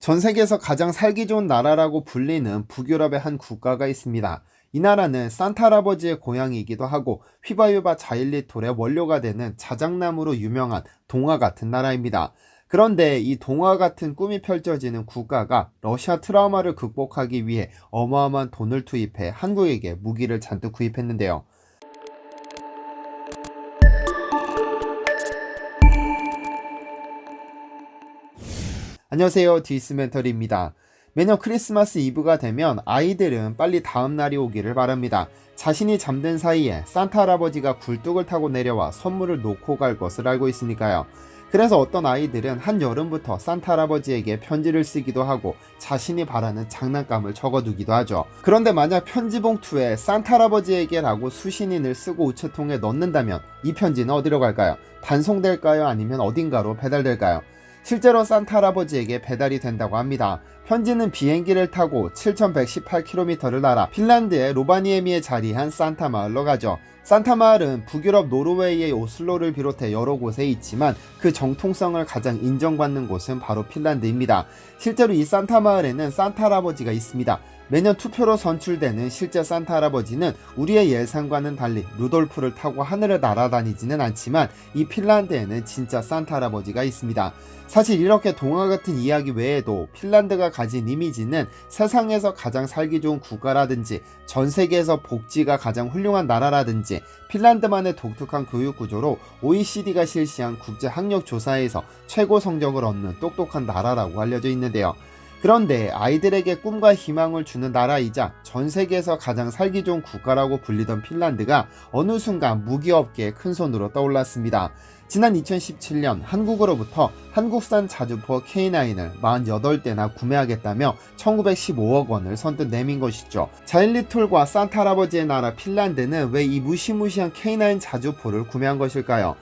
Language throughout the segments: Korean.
전 세계에서 가장 살기 좋은 나라라고 불리는 북유럽의 한 국가가 있습니다. 이 나라는 산타 할아버지의 고향이기도 하고 휘바휘바 자일리톨의 원료가 되는 자작나무로 유명한 동화 같은 나라입니다. 그런데 이 동화 같은 꿈이 펼쳐지는 국가가 러시아 트라우마를 극복하기 위해 어마어마한 돈을 투입해 한국에게 무기를 잔뜩 구입했는데요. 안녕하세요. 디스멘터리입니다. 매년 크리스마스 이브가 되면 아이들은 빨리 다음 날이 오기를 바랍니다. 자신이 잠든 사이에 산타 할아버지가 굴뚝을 타고 내려와 선물을 놓고 갈 것을 알고 있으니까요. 그래서 어떤 아이들은 한여름부터 산타 할아버지에게 편지를 쓰기도 하고 자신이 바라는 장난감을 적어두기도 하죠. 그런데 만약 편지 봉투에 산타 할아버지에게라고 수신인을 쓰고 우체통에 넣는다면 이 편지는 어디로 갈까요? 반송될까요? 아니면 어딘가로 배달될까요? 실제로 산타 할아버지에게 배달이 된다고 합니다. 현지는 비행기를 타고 7118km를 날아 핀란드의 로바니에미에 자리한 산타 마을로 가죠. 산타 마을은 북유럽 노르웨이의 오슬로를 비롯해 여러 곳에 있지만 그 정통성을 가장 인정받는 곳은 바로 핀란드입니다. 실제로 이 산타 마을에는 산타 할아버지가 있습니다. 매년 투표로 선출되는 실제 산타 할아버지는 우리의 예상과는 달리 루돌프를 타고 하늘을 날아다니지는 않지만 이 핀란드에는 진짜 산타 할아버지가 있습니다. 사실 이렇게 동화 같은 이야기 외에도 핀란드가 가진 이미지는 세상에서 가장 살기 좋은 국가라든지 전 세계에서 복지가 가장 훌륭한 나라라든지 핀란드만의 독특한 교육 구조로 OECD가 실시한 국제 학력 조사에서 최고 성적을 얻는 똑똑한 나라라고 알려져 있는데요. 그런데 아이들에게 꿈과 희망을 주는 나라이자 전 세계에서 가장 살기 좋은 국가라고 불리던 핀란드가 어느 순간 무기업계의 큰 손으로 떠올랐습니다. 지난 2017년 한국으로부터 한국산 자주포 K9을 48대나 구매하겠다며 1915억 원을 선뜻 내민 것이죠. 자일리톨과 산타 할아버지의 나라 핀란드는 왜 이 무시무시한 K9 자주포를 구매한 것일까요?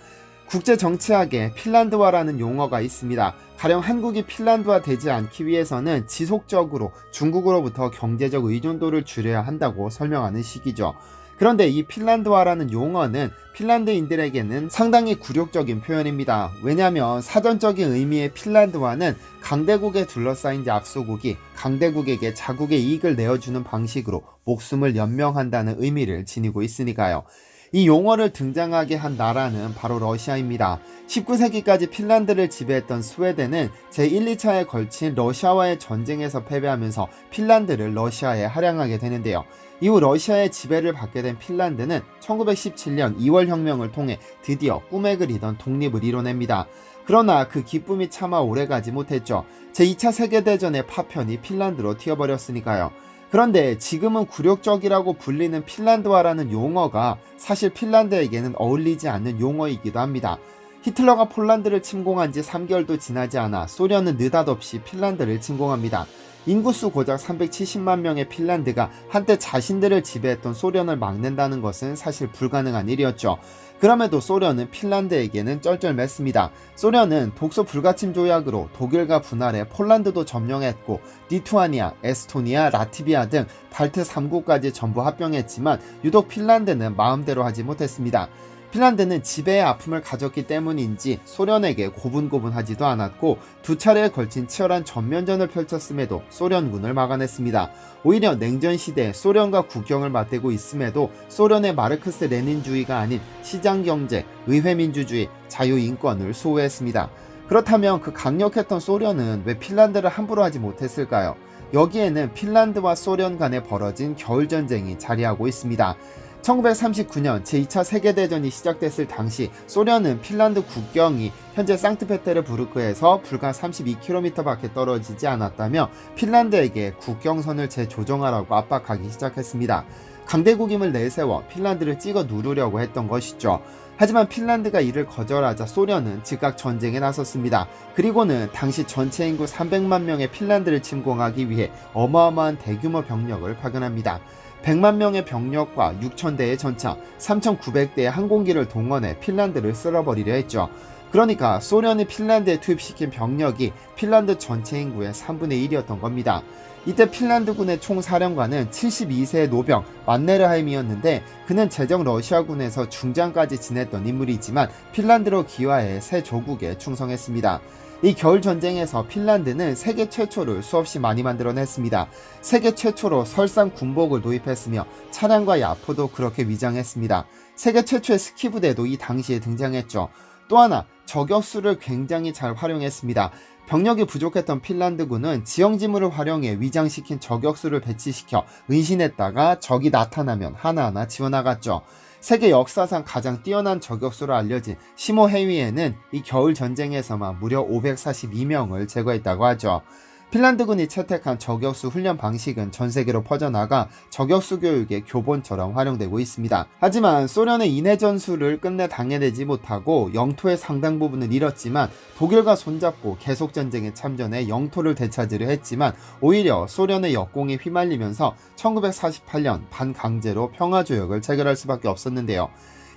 국제 정치학에 핀란드화라는 용어가 있습니다. 가령 한국이 핀란드화 되지 않기 위해서는 지속적으로 중국으로부터 경제적 의존도를 줄여야 한다고 설명하는 식이죠. 그런데 이 핀란드화라는 용어는 핀란드인들에게는 상당히 굴욕적인 표현입니다. 왜냐하면 사전적인 의미의 핀란드화는 강대국에 둘러싸인 약소국이 강대국에게 자국의 이익을 내어주는 방식으로 목숨을 연명한다는 의미를 지니고 있으니까요. 이 용어를 등장하게 한 나라는 바로 러시아입니다. 19세기까지 핀란드를 지배했던 스웨덴은 제1, 2차에 걸친 러시아와의 전쟁에서 패배하면서 핀란드를 러시아에 할양하게 되는데요. 이후 러시아의 지배를 받게 된 핀란드는 1917년 2월 혁명을 통해 드디어 꿈에 그리던 독립을 이뤄냅니다. 그러나 그 기쁨이 차마 오래가지 못했죠. 제2차 세계대전의 파편이 핀란드로 튀어버렸으니까요. 그런데 지금은 굴욕적이라고 불리는 핀란드화라는 용어가 사실 핀란드에게는 어울리지 않는 용어이기도 합니다. 히틀러가 폴란드를 침공한 지 3개월도 지나지 않아 소련은 느닷없이 핀란드를 침공합니다. 인구수 고작 370만 명의 핀란드가 한때 자신들을 지배했던 소련을 막는다는 것은 사실 불가능한 일이었죠. 그럼에도 소련은 핀란드에게는 쩔쩔맸습니다. 소련은 독소 불가침 조약으로 독일과 분할해 폴란드도 점령했고 리투아니아, 에스토니아, 라티비아 등 발트 3국까지 전부 합병했지만 유독 핀란드는 마음대로 하지 못했습니다. 핀란드는 지배의 아픔을 가졌기 때문인지 소련에게 고분고분하지도 않았고 두 차례에 걸친 치열한 전면전을 펼쳤음에도 소련군을 막아냈습니다. 오히려 냉전 시대에 소련과 국경을 맞대고 있음에도 소련의 마르크스 레닌주의가 아닌 시장 경제, 의회 민주주의, 자유 인권을 수호했습니다. 그렇다면 그 강력했던 소련은 왜 핀란드를 함부로 하지 못했을까요? 여기에는 핀란드와 소련 간에 벌어진 겨울 전쟁이 자리하고 있습니다. 1939년 제2차 세계대전이 시작됐을 당시 소련은 핀란드 국경이 현재 상트페테르부르크에서 불과 32km밖에 떨어지지 않았다며 핀란드에게 국경선을 재조정하라고 압박하기 시작했습니다. 강대국임을 내세워 핀란드를 찍어 누르려고 했던 것이죠. 하지만 핀란드가 이를 거절하자 소련은 즉각 전쟁에 나섰습니다. 그리고는 당시 전체 인구 300만 명의 핀란드를 침공하기 위해 어마어마한 대규모 병력을 파견합니다. 100만 명의 병력과 6,000대의 전차, 3,900대의 항공기를 동원해 핀란드를 쓸어버리려 했죠. 그러니까 소련이 핀란드에 투입시킨 병력이 핀란드 전체 인구의 3분의 1이었던 겁니다. 이때 핀란드군의 총사령관은 72세의 노병 만네르하임이었는데 그는 제정 러시아군에서 중장까지 지냈던 인물이지만 핀란드로 기화해 새 조국에 충성했습니다. 이 겨울 전쟁에서 핀란드는 세계 최초를 수없이 많이 만들어냈습니다. 세계 최초로 설상 군복을 도입했으며 차량과 야포도 그렇게 위장했습니다. 세계 최초의 스키 부대도 이 당시에 등장했죠. 또 하나 저격수를 굉장히 잘 활용했습니다. 병력이 부족했던 핀란드군은 지형지물을 활용해 위장시킨 저격수를 배치시켜 은신했다가 적이 나타나면 하나하나 지워나갔죠. 세계 역사상 가장 뛰어난 저격수로 알려진 시모 해위에는 이 겨울 전쟁에서만 무려 542명을 제거했다고 하죠. 핀란드군이 채택한 저격수 훈련 방식은 전 세계로 퍼져나가 저격수 교육의 교본처럼 활용되고 있습니다. 하지만 소련의 인해 전술을 끝내 당해내지 못하고 영토의 상당 부분을 잃었지만 독일과 손잡고 계속 전쟁에 참전해 영토를 되찾으려 했지만 오히려 소련의 역공에 휘말리면서 1948년 반강제로 평화조약을 체결할 수밖에 없었는데요.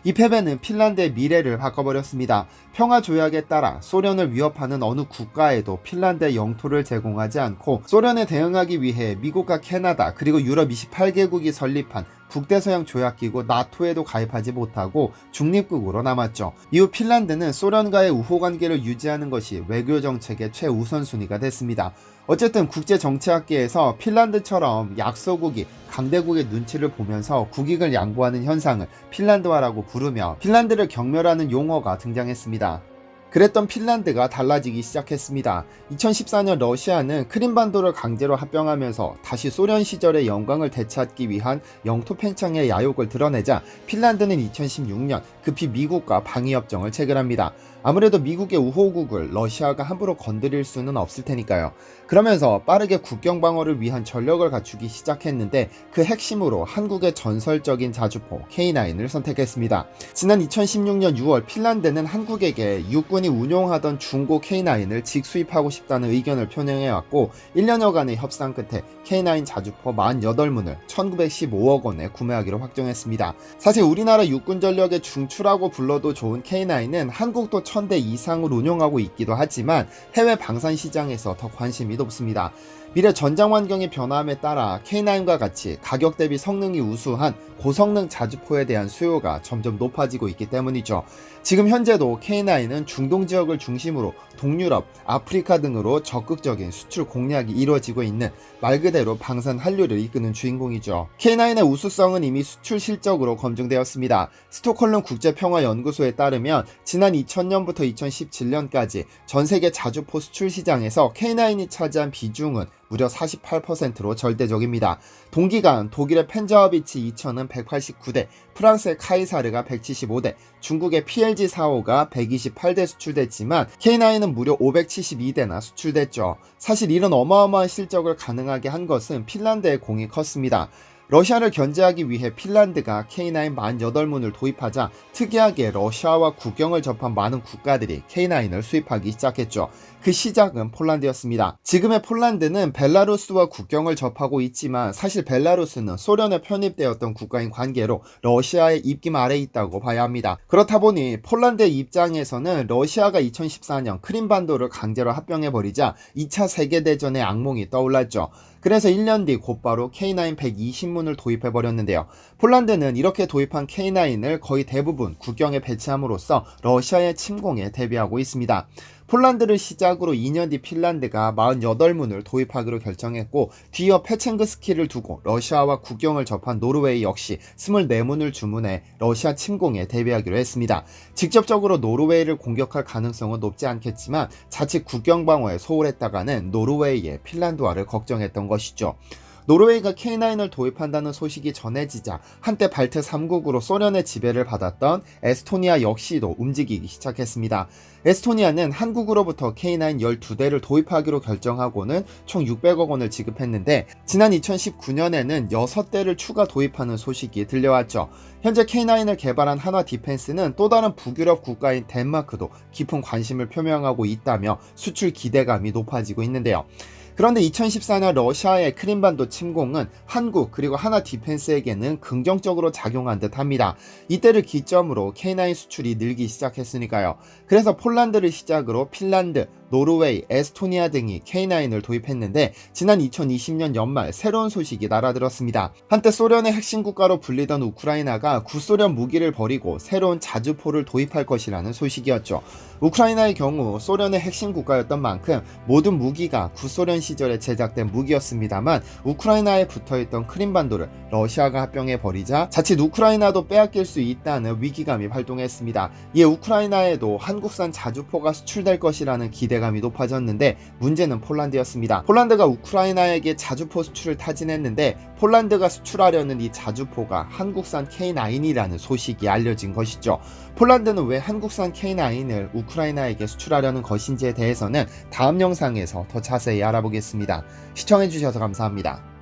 이 패배는 핀란드의 미래를 바꿔버렸습니다. 평화 조약에 따라 소련을 위협하는 어느 국가에도 핀란드의 영토를 제공하지 않고 소련에 대응하기 위해 미국과 캐나다 그리고 유럽 28개국이 설립한 북대서양 조약기구 나토에도 가입하지 못하고 중립국으로 남았죠. 이후 핀란드는 소련과의 우호 관계를 유지하는 것이 외교 정책의 최우선순위가 됐습니다. 어쨌든 국제정치학계에서 핀란드처럼 약소국이 강대국의 눈치를 보면서 국익을 양보하는 현상을 핀란드화라고 부르며 핀란드를 경멸하는 용어가 등장했습니다. 그랬던 핀란드가 달라지기 시작했습니다. 2014년 러시아는 크림반도를 강제로 합병하면서 다시 소련 시절의 영광을 되찾기 위한 영토 팽창의 야욕을 드러내자 핀란드는 2016년 급히 미국과 방위협정을 체결합니다. 아무래도 미국의 우호국을 러시아가 함부로 건드릴 수는 없을 테니까요. 그러면서 빠르게 국경 방어를 위한 전력을 갖추기 시작했는데 그 핵심으로 한국의 전설적인 자주포 K9을 선택했습니다. 지난 2016년 6월 핀란드는 한국에게 육군이 운용하던 중고 K9을 직수입하고 싶다는 의견을 표명해왔고 1년여간의 협상 끝에 K9 자주포 48문을 1915억 원에 구매하기로 확정했습니다. 사실 우리나라 육군 전력의 중추라고 불러도 좋은 K9은 한국도 1000대 이상을 운용하고 있기도 하지만 해외 방산 시장에서 더 관심이 높습니다. 미래 전장 환경의 변화함에 따라 K9과 같이 가격 대비 성능이 우수한 고성능 자주포에 대한 수요가 점점 높아지고 있기 때문이죠. 지금 현재도 K9은 중동 지역을 중심으로 동유럽, 아프리카 등으로 적극적인 수출 공략이 이루어지고 있는 말 그대로 방산 한류를 이끄는 주인공이죠. K9의 우수성은 이미 수출 실적으로 검증되었습니다. 스톡홀름 국제평화연구소에 따르면 지난 2000년부터 2017년까지 전 세계 자주포 수출 시장에서 K9이 차지한 비중은 무려 48%로 절대적입니다. 동기간 독일의 펜자와비치 2000은 189대, 프랑스의 카이사르가 175대, 중국의 PLG 45가 128대 수출됐지만 K9은 무려 572대나 수출됐죠. 사실 이런 어마어마한 실적을 가능하게 한 것은 핀란드의 공이 컸습니다. 러시아를 견제하기 위해 핀란드가 K9 48문을 도입하자 특이하게 러시아와 국경을 접한 많은 국가들이 K9을 수입하기 시작했죠. 그 시작은 폴란드였습니다. 지금의 폴란드는 벨라루스와 국경을 접하고 있지만 사실 벨라루스는 소련에 편입되었던 국가인 관계로 러시아의 입김 아래 있다고 봐야 합니다. 그렇다 보니 폴란드의 입장에서는 러시아가 2014년 크림반도를 강제로 합병해버리자 2차 세계대전의 악몽이 떠올랐죠. 그래서 1년 뒤 곧바로 K9 120문을 도입해 버렸는데요. 폴란드는 이렇게 도입한 K9을 거의 대부분 국경에 배치함으로써 러시아의 침공에 대비하고 있습니다. 폴란드를 시작으로 2년 뒤 핀란드가 48문을 도입하기로 결정했고 뒤이어 페첸그스키를 두고 러시아와 국경을 접한 노르웨이 역시 24문을 주문해 러시아 침공에 대비하기로 했습니다. 직접적으로 노르웨이를 공격할 가능성은 높지 않겠지만 자칫 국경 방어에 소홀했다가는 노르웨이의 핀란드화를 걱정했던 것이죠. 노르웨이가 K9을 도입한다는 소식이 전해지자 한때 발트 3국으로 소련의 지배를 받았던 에스토니아 역시도 움직이기 시작했습니다. 에스토니아는 한국으로부터 K9 12대를 도입하기로 결정하고는 총 600억 원을 지급했는데 지난 2019년에는 6대를 추가 도입하는 소식이 들려왔죠. 현재 K9을 개발한 한화 디펜스는 또 다른 북유럽 국가인 덴마크도 깊은 관심을 표명하고 있다며 수출 기대감이 높아지고 있는데요. 그런데 2014년 러시아의 크림반도 침공은 한국 그리고 하나 디펜스에게는 긍정적으로 작용한 듯 합니다. 이때를 기점으로 K9 수출이 늘기 시작했으니까요. 그래서 폴란드를 시작으로 핀란드, 노르웨이, 에스토니아 등이 K9을 도입했는데 지난 2020년 연말 새로운 소식이 날아들었습니다. 한때 소련의 핵심 국가로 불리던 우크라이나가 구소련 무기를 버리고 새로운 자주포를 도입할 것이라는 소식이었죠. 우크라이나의 경우 소련의 핵심 국가였던 만큼 모든 무기가 구소련 시절에 제작된 무기였습니다만 우크라이나에 붙어있던 크림반도를 러시아가 합병해 버리자 자칫 우크라이나도 빼앗길 수 있다는 위기감이 발동했습니다. 이에 우크라이나에도 한국산 자주포가 수출될 것이라는 기대감이 높아졌는데 문제는 폴란드였습니다. 폴란드가 우크라이나에게 자주포 수출을 타진했는데 폴란드가 수출하려는 이 자주포가 한국산 K9이라는 소식이 알려진 것이죠. 폴란드는 왜 한국산 K9을 우크라이나에게 수출하려는 것인지에 대해서는 다음 영상에서 더 자세히 알아보겠습니다. 시청해주셔서 감사합니다.